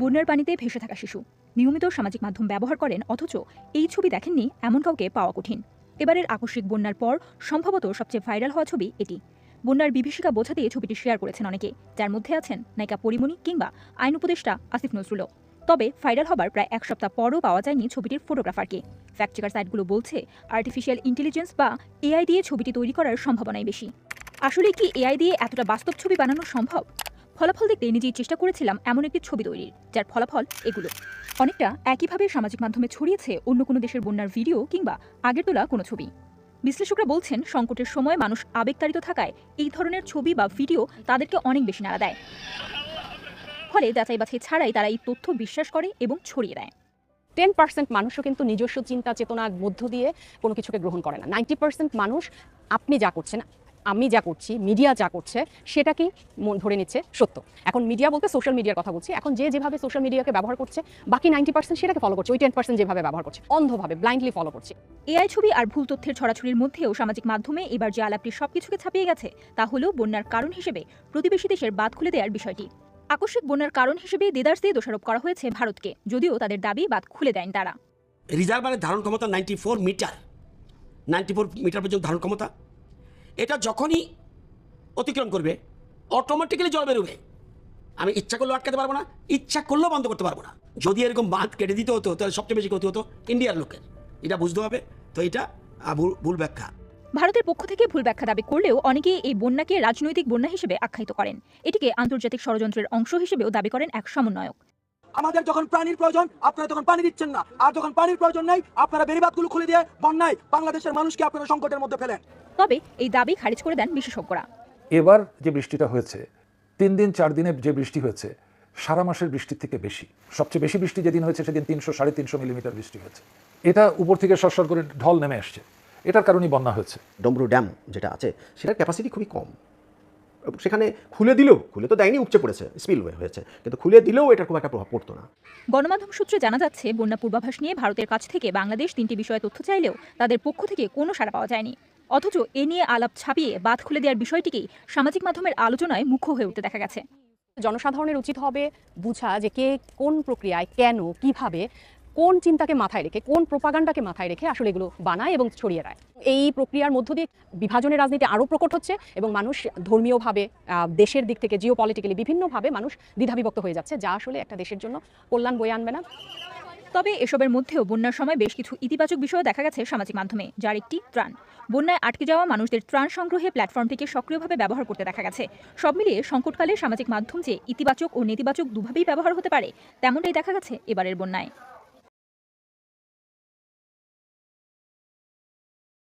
বন্যার পানিতে ভেসে থাকা শিশু। নিয়মিত সামাজিক মাধ্যম ব্যবহার করেন, অথচ এই ছবি দেখেননি এমন কাউকে পাওয়া কঠিন। এবারের আকস্মিক বন্যার পর সম্ভবত সবচেয়ে ভাইরাল হওয়া ছবি এটি। বন্যার বিভীষিকা বোঝাতে ছবিটি শেয়ার করেছেন অনেকে, যার মধ্যে আছেন নায়িকা পরিমণি কিংবা আইন উপদেষ্টা আসিফ নজরুলও। তবে ভাইরাল হবার প্রায় এক সপ্তাহ পরও পাওয়া যায়নি ছবিটির ফটোগ্রাফারকে ফ্যাক্টচেকার সাইটগুলো বলছে আর্টিফিশিয়াল ইন্টেলিজেন্স বা এআই দিয়ে ছবিটি তৈরি করার সম্ভাবনাই বেশি। আসলে কি এআই দিয়ে এতটা বাস্তব ছবি বানানো সম্ভব? ফলাফল দেখতে নিজেই চেষ্টা করেছিলাম এমন একটি ছবি তৈরির, যার ফলাফল এগুলো। অনেকটা একইভাবে সামাজিক মাধ্যমে ছড়িয়েছে অন্য কোনো দেশের বন্যার ভিডিও কিংবা আগের তোলা কোনো ছবি। বিশ্লেষকরা বলছেন, সংকটের সময় মানুষ আবেগতাড়িত থাকায় এই ধরনের ছবি বা ভিডিও তাদেরকে অনেক বেশি নাড়া দেয়। ফলে যাচাই বাছাই ছাড়াই তারা এই তথ্য বিশ্বাস করে এবং ছড়িয়ে দেয়। টেন পার্সেন্ট মানুষও কিন্তু নিজস্ব চিন্তা চেতনার মধ্য দিয়ে কোনো কিছুকে গ্রহণ করে না। নাইনটি পার্সেন্ট মানুষ আপনি যা করছেন আমি যা করছি মিডিয়া যা করছে সেটাকেই মন ধরে নিচ্ছে সত্য। এখন মিডিয়া বলতে সোশ্যাল মিডিয়ার কথা বলছি। এখন যে যেভাবে সোশ্যাল মিডিয়াকে ব্যবহার করছে বাকি নাইনটি পার্সেন্ট সেটাকে ফলো করছে। ওই টেন পার্সেন্ট যেভাবে ব্যবহার করছে অন্ধভাবে ব্লাইন্ডলি ফলো করছে। এআই ছবি আর ভুল তথ্যের ছড়াছড়ির মধ্যেও সামাজিক মাধ্যমে এবার যে আলাপটি সবকিছুকে ছাপিয়ে গেছে তা হলো বন্যার কারণ হিসেবে প্রতিবেশী দেশের বাদ খুলে দেওয়ার বিষয়টি। আকস্মিক বন্যার কারণ হিসেবে দেদার্স দিয়ে দোষারোপ করা হয়েছে ভারতকে যদিও তাদের দাবি বাদ খুলে দেন তারা। রিজার্ভারের ধারণ ক্ষমতা ninety four metre ninety four metre পর্যন্ত ধারণ ক্ষমতা। এটা যখনই অতিক্রম করবে অটোমেটিক্যালি জল বেরোবে। আমি ইচ্ছা করলেও আটকাতে পারব না, ইচ্ছা করলেও বন্ধ করতে পারব না। যদি এরকম বাঁধ কেটে দিতে হতো, তাহলে সবচেয়ে বেশি ক্ষতি হতো ইন্ডিয়ার লোকের। এটা বুঝতে হবে, তো এটা ভুল ব্যাখ্যা। ভারতের পক্ষ থেকে ভুল ব্যাখ্যা দাবি করলেও অনেকে এই বন্যাকে রাজনৈতিক বন্যা হিসেবে আখ্যায়িত করেন। এটিকে আন্তর্জাতিক ষড়যন্ত্রের অংশ হিসেবেও দাবি করেন এক সমন্বয়ক। আমাদের যখন পানির প্রয়োজন আপনারা তখন পানি দিচ্ছেন না। আর যখন পানির প্রয়োজন নেই আপনারা বেড়িবাদগুলো খুলে দিয়ে বন্যায় বাংলাদেশের মানুষকে আপনারা সংকটের মধ্যে ফেলেন। তবে এই দাবি খারিজ করে দেন বিশেষজ্ঞরা। এবার যে বৃষ্টিটা হয়েছে তিন দিন চার দিনে যে বৃষ্টি হয়েছে সারা মাসের বৃষ্টির থেকে বেশি। সবচেয়ে বেশি বৃষ্টি যেদিন হয়েছে সেদিন তিনশো সাড়ে তিনশো মিলিমিটার বৃষ্টি হয়েছে। এটা উপর থেকে সরসর করে ঢল নেমে আসছে। এটার কারণেই বন্যা হয়েছে। ডমরু ড্যাম যেটা আছে সেটার ক্যাপাসিটি খুবই কম। সেখানে খুলে দিলেও খুলে তো দেয়নি উপচে পড়েছে স্পিলওয়ে হয়েছে। কিন্তু খুলে দিলেও এটার খুব একটা প্রভাব পড়তো না। গণমাধ্যম সূত্রে জানা যাচ্ছে বন্যা পূর্বাভাস নিয়ে ভারতের কাছ থেকে বাংলাদেশ তিনটি বিষয়ে তথ্য চাইলেও তাদের পক্ষ থেকে কোনো সাড়া পাওয়া যায়নি। অথচ এ নিয়ে আলাপ ছাপিয়ে বাঁধ খুলে দেওয়ার বিষয়টিকেই সামাজিক মাধ্যমের আলোচনায় মুখ্য হয়ে উঠতে দেখা গেছে। জনসাধারণের উচিত হবে বুঝা যে কে কোন প্রক্রিয়ায় কেন কীভাবে কোন চিন্তাকে মাথায় রেখে, কোন প্রোপাগান্ডাকে মাথায় রেখে আসলে এগুলো বানায় এবং ছড়িয়ে দেয়। এই প্রক্রিয়ার মধ্য দিয়ে বিভাজনের রাজনীতি আরও প্রকট হচ্ছে এবং মানুষ ধর্মীয়ভাবে দেশের দিক থেকে জিও পলিটিক্যালি বিভিন্নভাবে মানুষ দ্বিধাবিভক্ত হয়ে যাচ্ছে, যা আসলে একটা দেশের জন্য কল্যাণ বয়ে আনবে না। তবে এসবের মধ্যেও বন্যার সময় বেশ কিছু ইতিবাচক বিষয় দেখা গেছে সামাজিক মাধ্যমে, যার একটি ত্রাণ। বন্যায় আটকে যাওয়া মানুষদের ত্রাণ সংগ্রহে প্ল্যাটফর্মটিকে সক্রিয়ভাবে ব্যবহার করতে দেখা গেছে। সব মিলিয়ে সংকটকালে সামাজিক মাধ্যম যে ইতিবাচক ও নেতিবাচক দুভাবেই ব্যবহার হতে পারে, তেমনটাই দেখা গেছে এবারের বন্যায়।